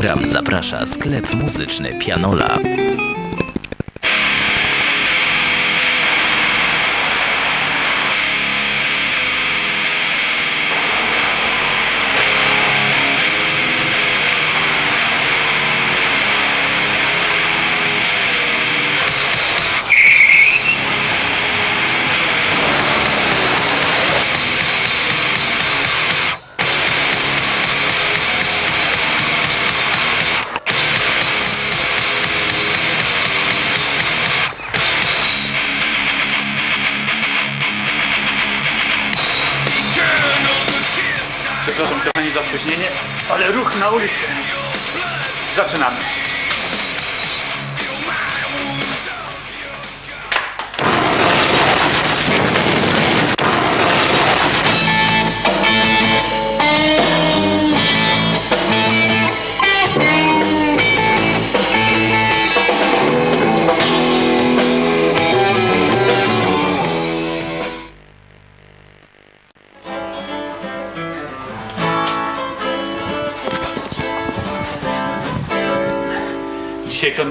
program zaprasza sklep muzyczny Pianola. Przepraszam kochani za spóźnienie, ale ruch na ulicy. Zaczynamy.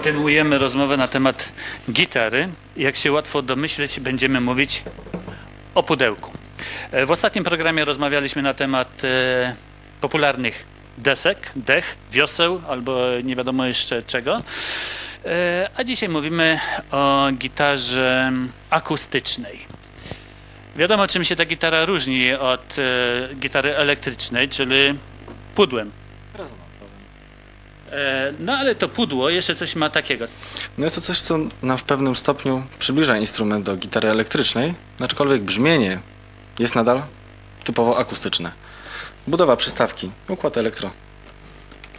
Kontynuujemy rozmowę na temat gitary. Jak się łatwo domyśleć, będziemy mówić o pudełku. E, W ostatnim programie rozmawialiśmy na temat e, popularnych desek, dech, wioseł albo nie wiadomo jeszcze czego. E, a dzisiaj mówimy o gitarze akustycznej. Wiadomo, czym się ta gitara różni od gitary elektrycznej, czyli pudłem. E, no ale to pudło jeszcze coś ma takiego. No jest to coś, co nam w pewnym stopniu przybliża instrument do gitary elektrycznej, aczkolwiek brzmienie jest nadal typowo akustyczne. Budowa przystawki, układ elektro,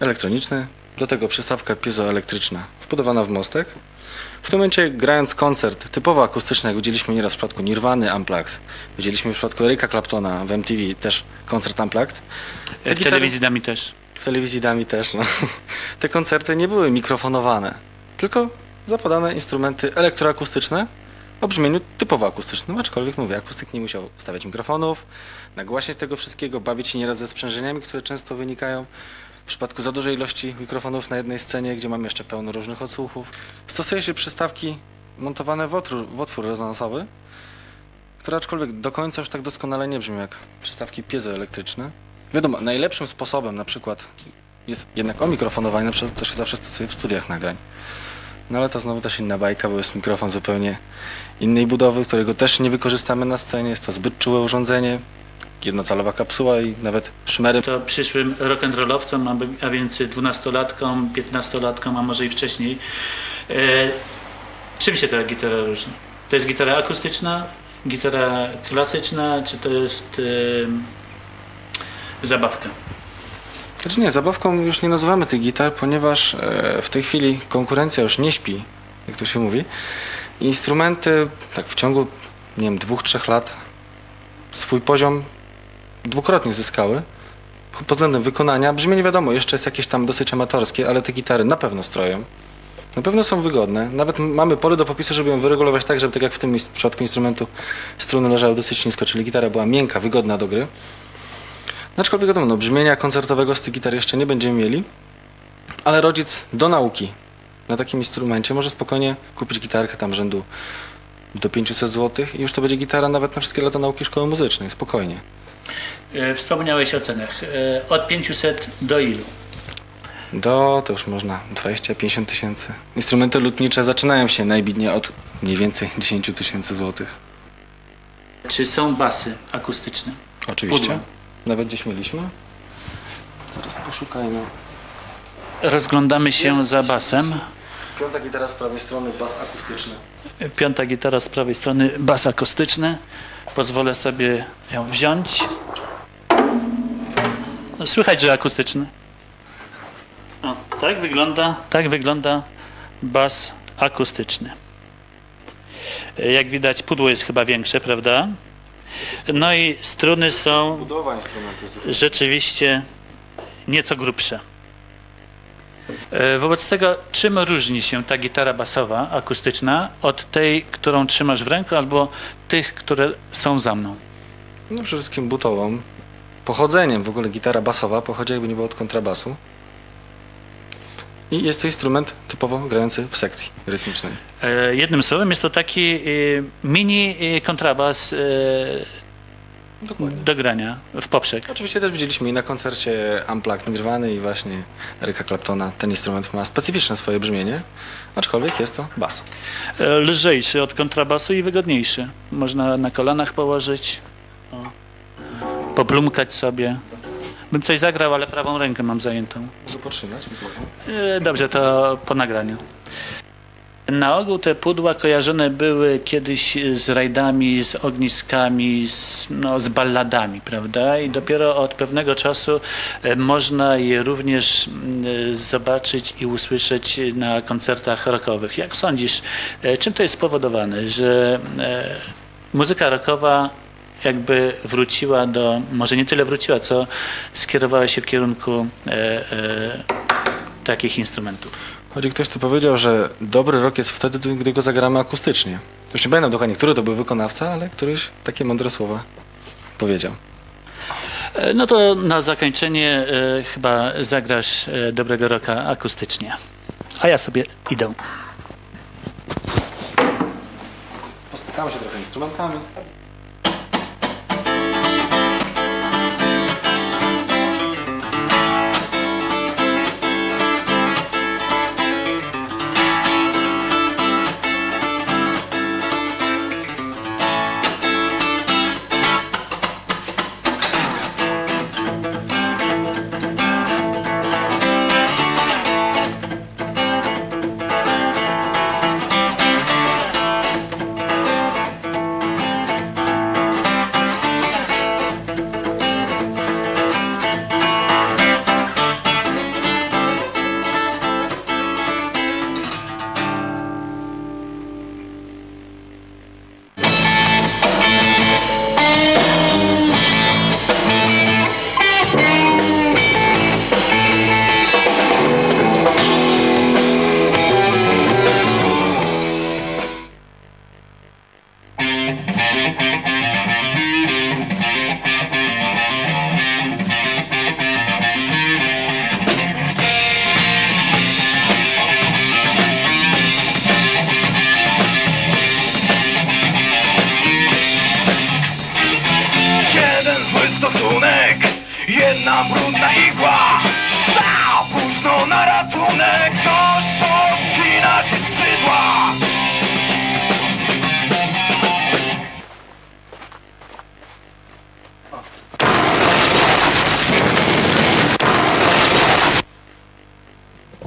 elektroniczny, do tego przystawka piezoelektryczna wbudowana w mostek. W tym momencie grając koncert typowo akustyczny, jak widzieliśmy nieraz w przypadku Nirwany Unplugged, widzieliśmy w przypadku Erika Claptona w MTV też koncert Unplugged. E, W gitary- telewizji dami też. W telewizji dami też, no. Te koncerty nie były mikrofonowane, tylko zapadane instrumenty elektroakustyczne o brzmieniu typowo akustycznym, aczkolwiek mówię, akustyk nie musiał wstawiać mikrofonów, nagłaśniać tego wszystkiego, bawić się nieraz ze sprzężeniami, które często wynikają w przypadku za dużej ilości mikrofonów na jednej scenie, gdzie mamy jeszcze pełno różnych odsłuchów. Stosuje się przystawki montowane w otwór, w otwór rezonansowy, które aczkolwiek do końca już tak doskonale nie brzmią jak przystawki piezoelektryczne. Wiadomo, najlepszym sposobem na przykład jest jednak omikrofonowanie, na przykład też zawsze stosuje w studiach nagrań. No ale to znowu też inna bajka, bo jest mikrofon zupełnie innej budowy, którego też nie wykorzystamy na scenie. Jest to zbyt czułe urządzenie, jednocalowa kapsuła i nawet szmery. To przyszłym rock'n'rollowcom, a- więc 12-latkom, 15-latkom, a może i wcześniej. E, czym się ta gitara różni? To jest gitara akustyczna, gitara klasyczna, czy to jest e, zabawka? Znaczy nie, zabawką już nie nazywamy tych gitar, ponieważ e, w tej chwili konkurencja już nie śpi, jak to się mówi. Instrumenty tak w ciągu, nie wiem, dwóch, trzech lat swój poziom dwukrotnie zyskały. Pod względem wykonania, brzmienie wiadomo, jeszcze jest jakieś tam dosyć amatorskie, ale te gitary na pewno stroją. Na pewno są wygodne. Nawet mamy pole do popisu, żeby ją wyregulować tak, żeby tak jak w tym przypadku instrumentu struny leżały dosyć nisko, czyli gitara była miękka, wygodna do gry. Aczkolwiek wiadomo, no, brzmienia koncertowego z tych gitar jeszcze nie będziemy mieli, ale rodzic do nauki na takim instrumencie może spokojnie kupić gitarkę tam rzędu do 500 zł i już to będzie gitara nawet na wszystkie lata nauki szkoły muzycznej, spokojnie. E, wspomniałeś o cenach. E, od 500 do ilu? Do, to już można 20-50 tysięcy. Instrumenty lutnicze zaczynają się najbidnie od mniej więcej 10 tysięcy złotych. Czy są basy akustyczne? Oczywiście. Pudło. Nawet gdzieś mieliśmy. Zaraz poszukajmy. Rozglądamy się za basem. Piąta gitara z prawej strony, bas akustyczny. Piąta gitara z prawej strony, bas akustyczny. Pozwolę sobie ją wziąć. No, Słychać, że akustyczny. O, tak wygląda, tak wygląda bas akustyczny. Jak widać, pudło jest chyba większe, prawda? No i struny są rzeczywiście nieco grubsze. E, Wobec tego, czym różni się ta gitara basowa, akustyczna, od tej, którą trzymasz w ręku, albo tych, które są za mną? No przede wszystkim butową. Pochodzeniem w ogóle gitara basowa pochodzi jakby nie było od kontrabasu. I jest to instrument typowo grający w sekcji rytmicznej. E, Jednym słowem jest to taki e, mini e, kontrabas e, do grania w poprzek. Oczywiście też widzieliśmy i na koncercie Unplugged nagrywany i właśnie Eryka Claptona. Ten instrument ma specyficzne swoje brzmienie, aczkolwiek jest to bas. Lżejszy od kontrabasu i wygodniejszy. Można na kolanach położyć, poplumkać sobie. Bym coś zagrał, ale prawą rękę mam zajętą. Może potrzymać mikrofon? E, Dobrze, to po nagraniu. Na ogół te pudła kojarzone były kiedyś z rajdami, z ogniskami, z, no, z balladami, prawda? I dopiero od pewnego czasu e, można je również mm, e, zobaczyć i usłyszeć na koncertach rockowych. Jak sądzisz, e, czym to jest spowodowane, że e, muzyka rockowa jakby wróciła do, może nie tyle wróciła, co skierowała się w kierunku e, e, takich instrumentów. Choć ktoś tu powiedział, że dobry rok jest wtedy, gdy go zagramy akustycznie. Już nie pamiętam dokładnie, który to był wykonawca, ale któryś takie mądre słowa powiedział. E, No to na zakończenie e, chyba zagrasz e, dobrego roka akustycznie. A ja sobie idę. Postykamy się trochę instrumentami.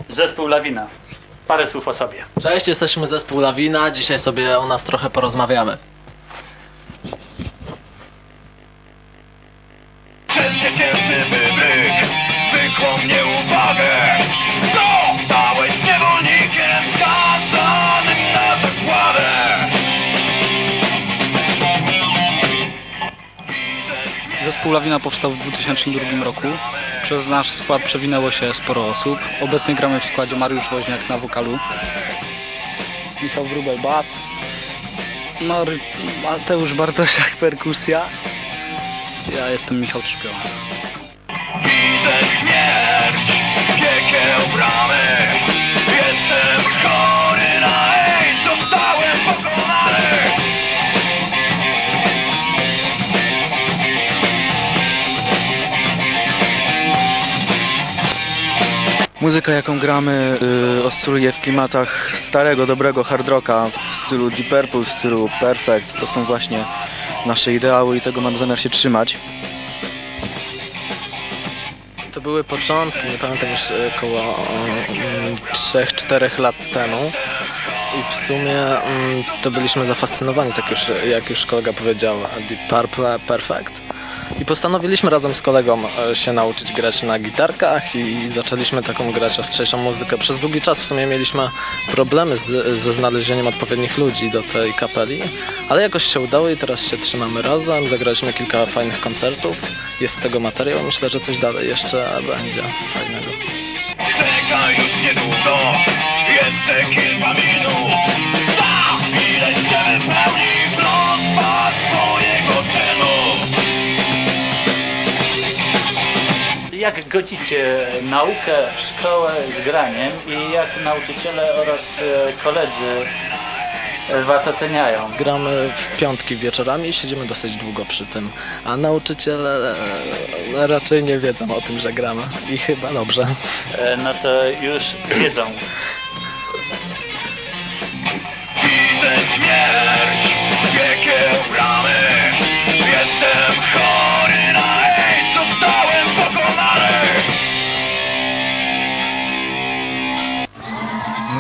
Zespół Lawina. Parę słów o sobie. Cześć, jesteśmy zespół Lawina. Dzisiaj sobie o nas trochę porozmawiamy. Przez niecięższy wybryk, zwykłą nieuwagę Zostałeś niewolnikiem skazanym na Zespół Lawina powstał w 2002 roku. Przez nasz skład przewinęło się sporo osób. Obecnie gramy w składzie Mariusz Woźniak na wokalu, Michał Wróbel bas, Mary, Mateusz Bartosiak perkusja. Ja jestem Michał Trzpioła. Widzę śmierć, piekieł bramy Jestem chory Muzyka, jaką gramy, y, oscyluje w klimatach starego, dobrego hard rocka w stylu Deep Purple, w stylu Perfect. To są właśnie nasze ideały i tego mam zamiar się trzymać. To były początki, nie pamiętam już około mm, 3-4 lat temu. I w sumie mm, to byliśmy zafascynowani, tak już, jak już kolega powiedział, Deep Purple Perfect. I postanowiliśmy razem z kolegą e, się nauczyć grać na gitarkach i zaczęliśmy taką grać ostrzejszą muzykę. Przez długi czas w sumie mieliśmy problemy z, ze znalezieniem odpowiednich ludzi do tej kapeli, ale jakoś się udało i teraz się trzymamy razem. Zagraliśmy kilka fajnych koncertów. Jest z tego materiał. Myślę, że coś dalej jeszcze będzie fajnego. Czekaj już niedługo, jeszcze kilka minut jak godzicie naukę, szkołę z graniem i jak nauczyciele oraz e, koledzy e, was oceniają? Gramy w piątki wieczorami i siedzimy dosyć długo przy tym, a nauczyciele e, raczej nie wiedzą o tym, że gramy i chyba dobrze. E, No to już wiedzą. Widzę śmierć, wielkie bramy Jestem chory na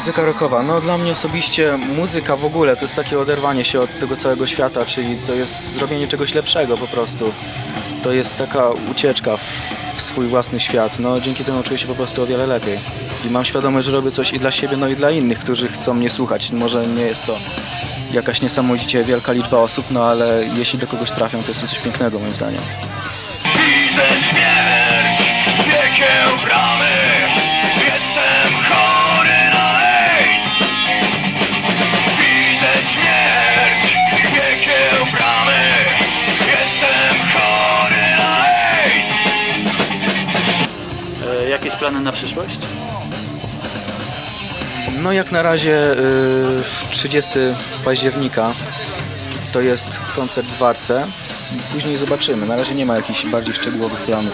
Muzyka rockowa. No dla mnie osobiście muzyka w ogóle to jest takie oderwanie się od tego całego świata, czyli to jest zrobienie czegoś lepszego po prostu. To jest taka ucieczka w, swój własny świat. No dzięki temu czuję się po prostu o wiele lepiej. I mam świadomość, że robię coś i dla siebie, no i dla innych, którzy chcą mnie słuchać. Może nie jest to jakaś niesamowicie wielka liczba osób, no ale jeśli do kogoś trafią, to jest to coś pięknego moim zdaniem. Plany na przyszłość? No jak na razie y, 30 października to jest koncert w Warce. Później zobaczymy. Na razie nie ma jakichś bardziej szczegółowych planów.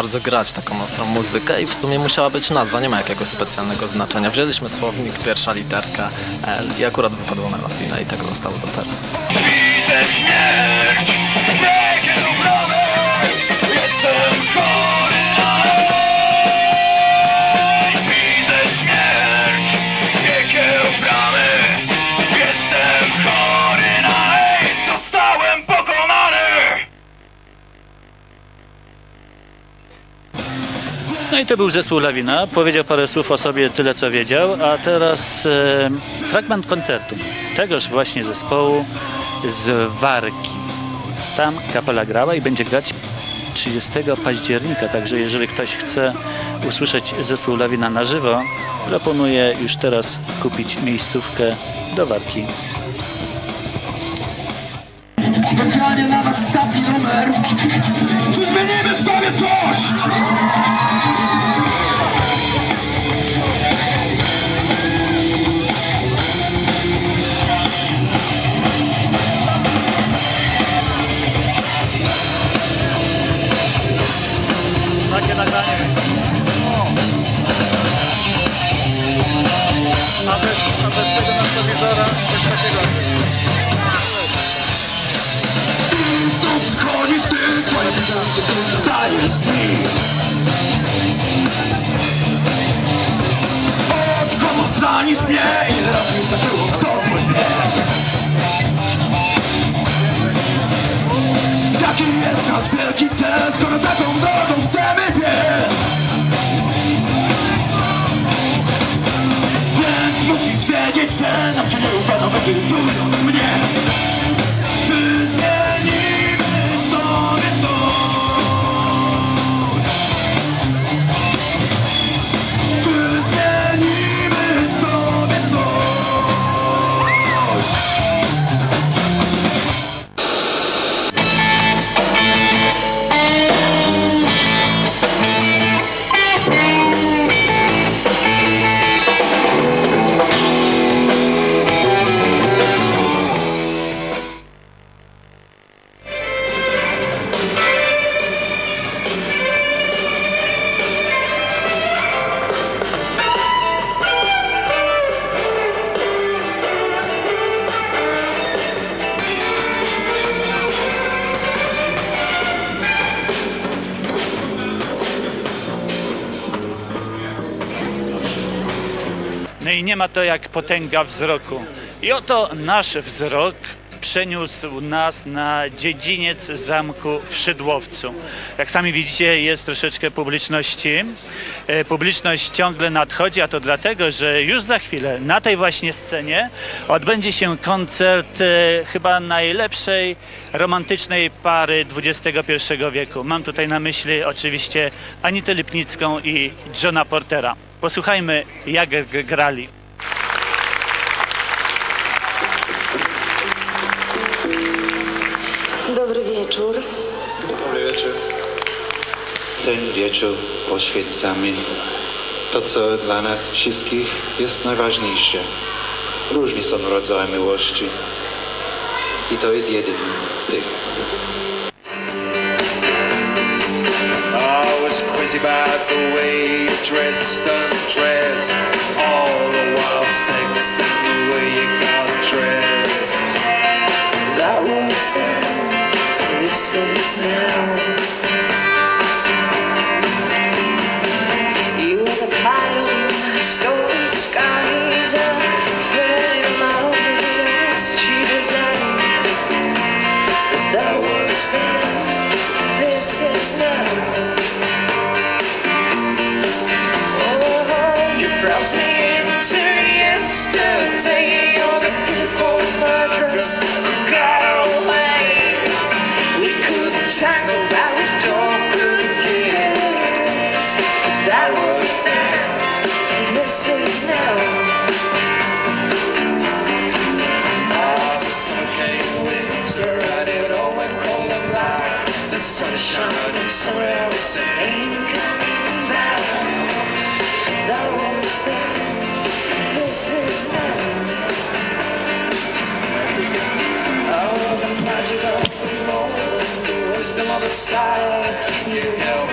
Bardzo grać taką ostrą muzykę i w sumie musiała być nazwa, nie ma jakiegoś specjalnego znaczenia. Wzięliśmy słownik, pierwsza literka L i akurat wypadło melodina i tak zostało do teraz. Widzę śmierć, i to był zespół Lawina. Powiedział parę słów o sobie, tyle co wiedział, a teraz e, fragment koncertu tegoż właśnie zespołu z Warki. Tam kapela grała i będzie grać 30 października, także jeżeli ktoś chce usłyszeć zespół Lawina na żywo, proponuję już teraz kupić miejscówkę do Warki. Specjalnie dla was ostatni numer Czy zmienimy w sobie coś? Bez, tego naktowizora coś takiego. Znów przychodzisz ty Swoje pytanki ty zadajesz mi Odchodząc zranisz mnie Ile razy już tak było, kto twój wie Jaki jest nasz wielki cel Skoro taką drogą chcemy biec Więc musisz wiedzieć, że nam się nie ufa Nawet irytując mnie ma to jak potęga wzroku. I oto nasz wzrok przeniósł nas na dziedziniec zamku w Szydłowcu. Jak sami widzicie, jest troszeczkę publiczności. E, Publiczność ciągle nadchodzi, a to dlatego, że już za chwilę na tej właśnie scenie odbędzie się koncert e, chyba najlepszej romantycznej pary XXI wieku. Mam tutaj na myśli oczywiście Anitę Lipnicką i Johna Portera. Posłuchajmy, jak grali. Dobry wieczór. Dobry wieczór. Ten wieczór poświęcamy to, co dla nas wszystkich jest najważniejsze. Różni są rodzaje miłości i to jest jeden z tych. I was crazy about the way you dressed, undressed. All the wild sex and the way you got dressed. That was then, places now.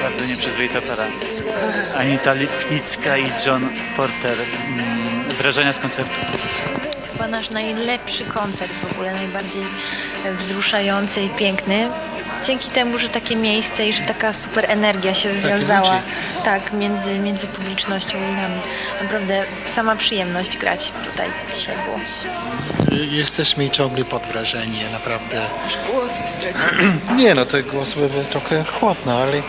Bardzo nieprzyzwoita para. Anita Lipnicka i John Porter. Mm, Wrażenia z koncertu. Chyba nasz najlepszy koncert w ogóle, najbardziej wzruszający i piękny. Dzięki temu, że takie miejsce i że taka super energia się wywiązała tak, między, między publicznością i nami. Naprawdę sama przyjemność grać tutaj dzisiaj było. Jesteśmy ciągle pod wrażeniem, naprawdę. Głos Nie no, te głosy były trochę chłodne, ale e,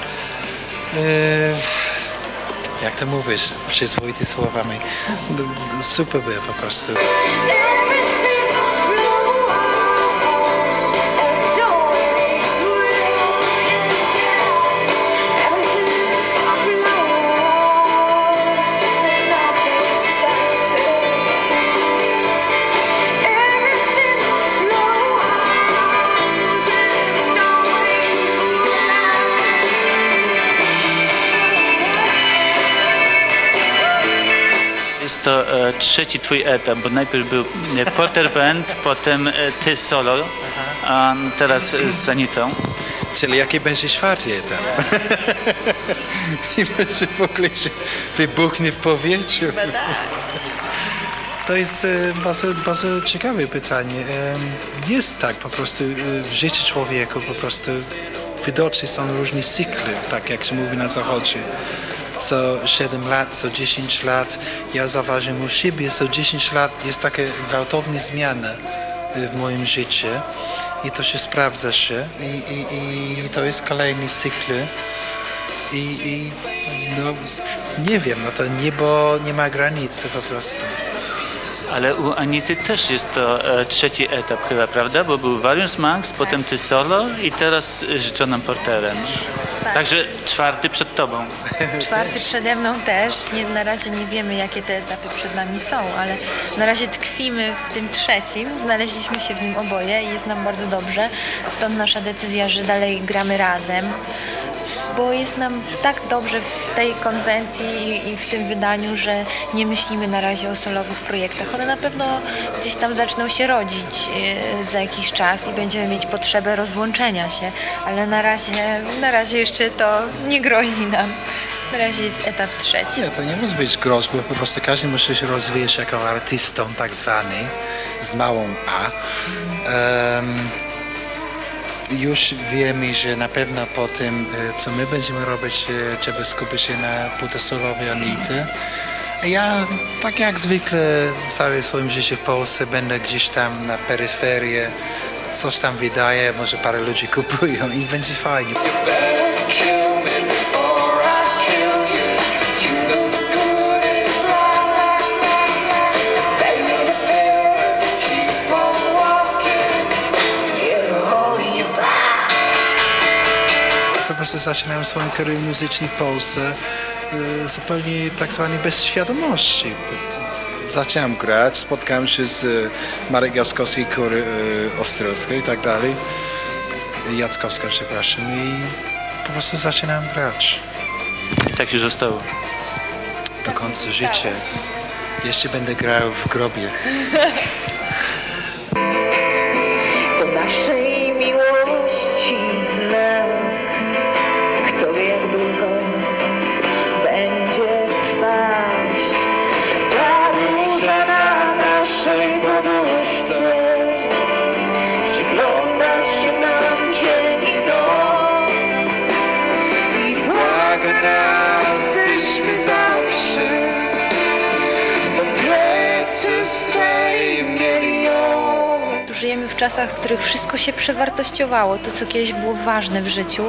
jak to mówisz, przyzwoite słowami, super było po prostu. To e, trzeci twój etap, bo najpierw był e, Porter Band, potem e, ty solo, a teraz e, z Anitą. Czyli jaki będzie czwarty etap? I będzie w ogóle się wybuchnie w powietrzu. To jest e, bardzo, bardzo ciekawe pytanie. Em, Jest tak po prostu e, w życiu człowieka po prostu widoczne są różne cykly, tak jak się mówi na zachodzie. Co 7 lat, co 10 lat. Ja zauważyłem u siebie, co 10 lat jest taka gwałtowna zmiana e, w moim życiu i to się sprawdza się i, i, i to jest kolejny cykl i, i no nie wiem, no to niebo nie ma granicy po prostu. Ale u Anity też jest to e, trzeci etap chyba, prawda? Bo był Various Max, potem ty solo i teraz z Johnem Porterem. Tak. Także czwarty przed tobą. Czwarty przede mną też. Nie, na razie nie wiemy, jakie te etapy przed nami są, ale na razie tkwimy w tym trzecim. Znaleźliśmy się w nim oboje i jest nam bardzo dobrze. Stąd nasza decyzja, że dalej gramy razem. Bo jest nam tak dobrze w tej konwencji i, w tym wydaniu, że nie myślimy na razie o solowych projektach. One na pewno gdzieś tam zaczną się rodzić e, za jakiś czas i będziemy mieć potrzebę rozłączenia się, ale na razie, na razie jeszcze to nie grozi nam. Na razie jest etap trzeci. Nie, to nie musi być groźby, po prostu każdy musi się rozwijać jako artystą tak zwany, z małą A. Em, już wiemy, że na pewno po tym, e, co my będziemy robić, e, trzeba skupić się na solowej Anity. Ja, tak jak zwykle, całe swoim życiu w Polsce będę gdzieś tam na peryferii coś tam wydaje, może parę ludzi kupują i będzie fajnie. Po prostu zaczynałem swoją karierę muzyczną w Polsce y, zupełnie tak zwanej bez świadomości. Zacząłem grać, spotkałem się z y, Marek Jackowski, Kury Ostrowska i tak dalej. Jackowska, przepraszam. I po prostu zaczynałem grać I tak się zostało. do końca życia. Jeszcze będę grał w grobie. czasach, w których wszystko się przewartościowało. To, co kiedyś było ważne w życiu,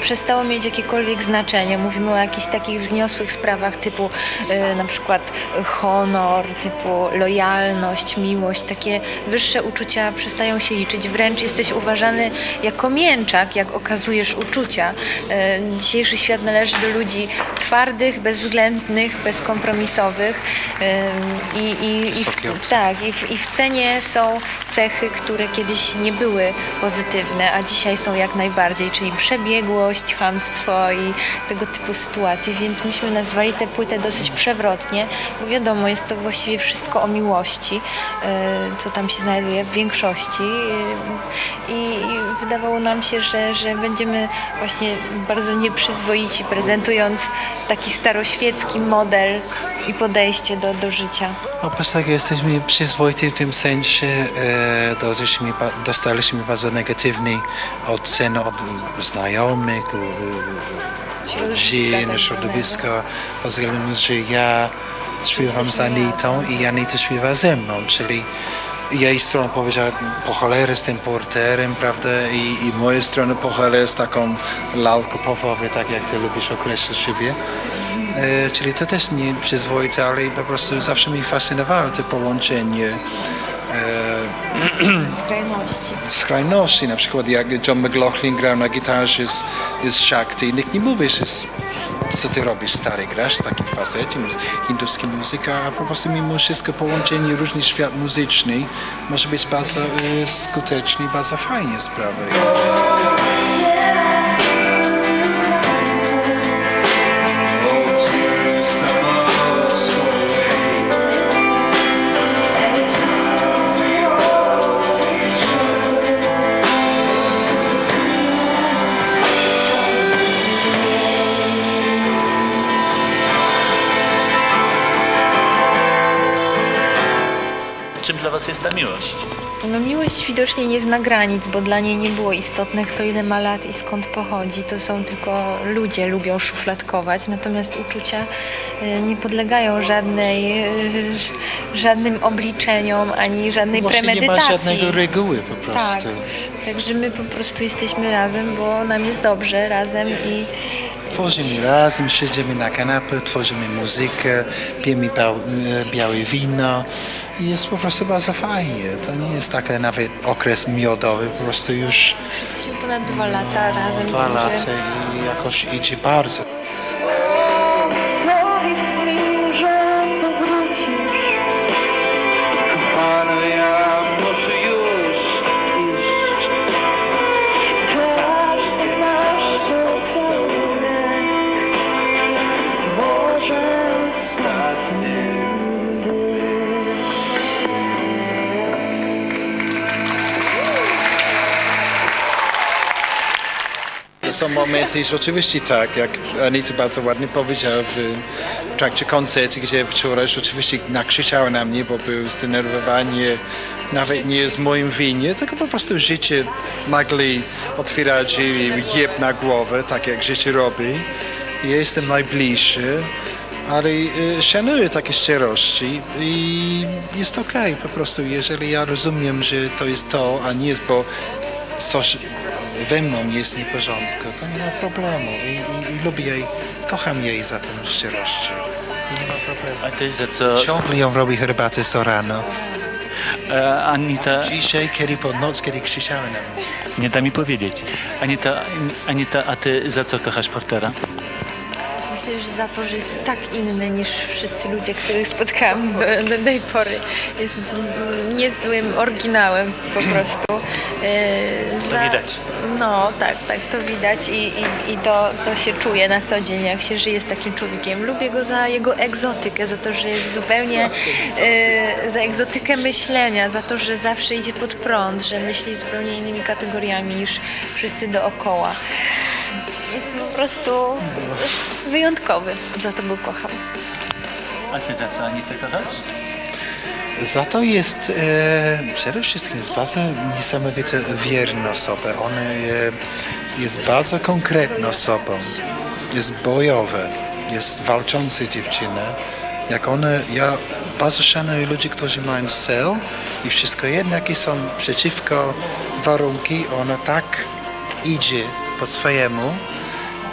przestało mieć jakiekolwiek znaczenie. Mówimy o jakichś takich wzniosłych sprawach typu e, na przykład honor, typu lojalność, miłość. Takie wyższe uczucia przestają się liczyć. Wręcz jesteś uważany jako mięczak, jak okazujesz uczucia. E, dzisiejszy świat należy do ludzi twardych, bezwzględnych, bezkompromisowych. E, i, i, i w, tak, i w, i w cenie są cechy, które kiedyś nie były pozytywne, a dzisiaj są jak najbardziej, czyli przebiegłość, chamstwo i tego typu sytuacje, więc myśmy nazwali tę płytę dosyć przewrotnie, bo wiadomo, jest to właściwie wszystko o miłości, e, co tam się znajduje w większości e, i, wydawało nam się, że, że będziemy właśnie bardzo nieprzyzwoici, prezentując taki staroświecki model i podejście do, do życia. No, po prostu jesteśmy przyzwoiti w tym sensie, e, ba- dostaliśmy bardzo negatywnej oceny od znajomych, rodziny, środowiska, pod względem, że ja śpiewam z Anitą i Anita śpiewa ze mną, czyli jej strona powiedziała po cholerę z tym porterem, prawda, i, i moja strona po z taką lalką popowy, tak jak ty lubisz określać siebie. E, czyli to też nie przyzwoite, ale po prostu zawsze mi fascynowało to połączenie Skrajności. skrajności. Na przykład jak John McLaughlin grał na gitarze z, z Shakti, nikt nie mówi, że co ty robisz, stary, grasz w takim facecie, hinduski muzyka, a po prostu mimo wszystko połączenie różnych świat muzyczny może być bardzo e, skuteczny i bardzo fajnie sprawa. Was jest ta miłość? No miłość widocznie nie zna granic, bo dla niej nie było istotne, kto ile ma lat i skąd pochodzi. To są tylko ludzie, lubią szufladkować, natomiast uczucia e, nie podlegają żadnej, e, żadnym obliczeniom ani żadnej Właśnie nie ma premedytacji. żadnego reguły po prostu. Tak, także my po prostu jesteśmy razem, bo nam jest dobrze razem i Tworzymy razem, siedzimy na kanapie, tworzymy muzykę, pijemy e, białe wino i jest po prostu bardzo fajnie. To nie jest taki nawet okres miodowy, po prostu już jesteśmy ponad dwa lata razem. dwa lata i jakoś idzie bardzo. Że oczywiście tak, jak Anita bardzo ładnie powiedziała w, w trakcie koncertu, gdzie wczoraj oczywiście nakrzyczała na mnie, bo było zdenerwowanie, nawet nie z moim winie, tylko po prostu życie nagle otwiera drzwi jeb na głowę, tak jak życie robi. Jestem najbliższy, ale e, szanuję takie szczerości i jest okej po prostu, jeżeli ja rozumiem, że to jest to, a nie jest, bo coś we mną jest nieporządku, to nie ma problemu i, i, i lubię jej, kocham jej za tę szczerością. I nie ma problemu. A ty za co? Ciągle ją robi herbatę co rano. E, Anita, Dzisiaj, kiedy pod noc, kiedy krzyczałem na mnie. nie da mi powiedzieć. Anita, Anita, a ty za co kochasz Portera? Za to, że jest tak inny niż wszyscy ludzie, których spotkałam do, do tej pory. Jest niezłym oryginałem po prostu. E, To widać. No tak, tak, to widać i, i, i to, to się czuje na co dzień, jak się żyje z takim człowiekiem. Lubię go za jego egzotykę, za to, że jest zupełnie, e, za egzotykę myślenia, za to, że zawsze idzie pod prąd, że myśli zupełnie innymi kategoriami niż wszyscy dookoła. Jest po prostu wyjątkowy, za to go kocham. A ty za co Anitę kochasz? Za to jest e, przede wszystkim jest bardzo niesamowite wierna osoba. Ona e, jest bardzo konkretną osobą. Jest bojowa, jest walcząca dziewczyna. Jak one, ja bardzo szanuję ludzi, którzy mają cel i wszystko jednak i są przeciwko warunki, ona tak idzie po swojemu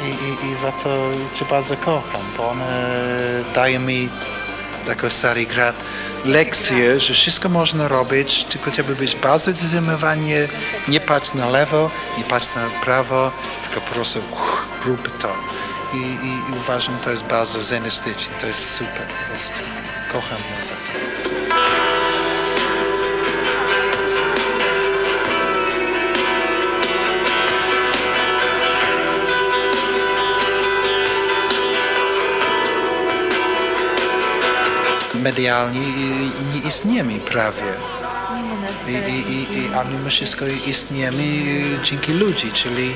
i, i, i za to cię bardzo kocham, bo ona daje mi jako stary grad lekcję, że wszystko można robić, tylko trzeba być bardzo zdeterminowany, nie patrz na lewo, nie patrz na prawo, tylko po prostu uch, rób to. I, i, I uważam, to jest bardzo zenistyczne, to jest super po prostu. Kocham ją za to. Medialnie i- nie istniejemy prawie. I, i, i, a mimo wszystko istniejemy dzięki ludzi, czyli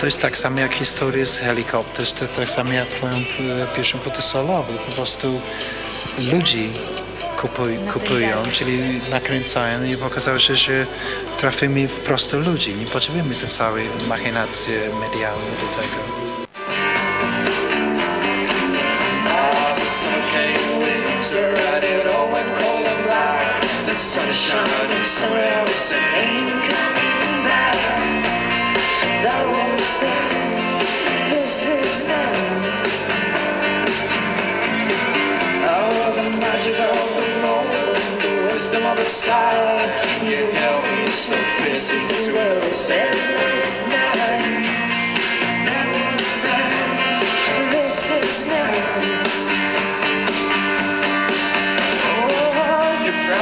to jest tak samo jak historia z helikopter, to tak samo jak twoją p- pierwszą płytę solową. Po prostu ludzi kupuj, kupują, czyli nakręcają i okazało się, że trafimy w prosto ludzi. Nie potrzebujemy te całe machinacje medialne do tego. The sun is shining somewhere and ain't coming back. That was then, this is now. Oh, the magic of the moment, the wisdom of the silent. You held me so fierce as the world said This that was then. this is now.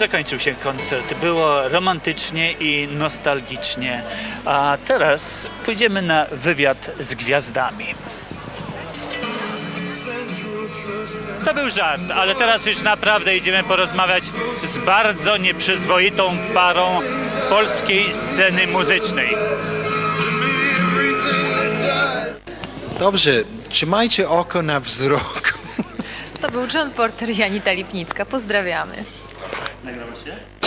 zakończył się koncert. Było romantycznie i nostalgicznie. A teraz pójdziemy na wywiad z gwiazdami. To był żart, ale teraz już naprawdę idziemy porozmawiać z bardzo nieprzyzwoitą parą polskiej sceny muzycznej. Dobrze, trzymajcie oko na wzrok. To był John Porter i Anita Lipnicka. Pozdrawiamy. Nagrało się?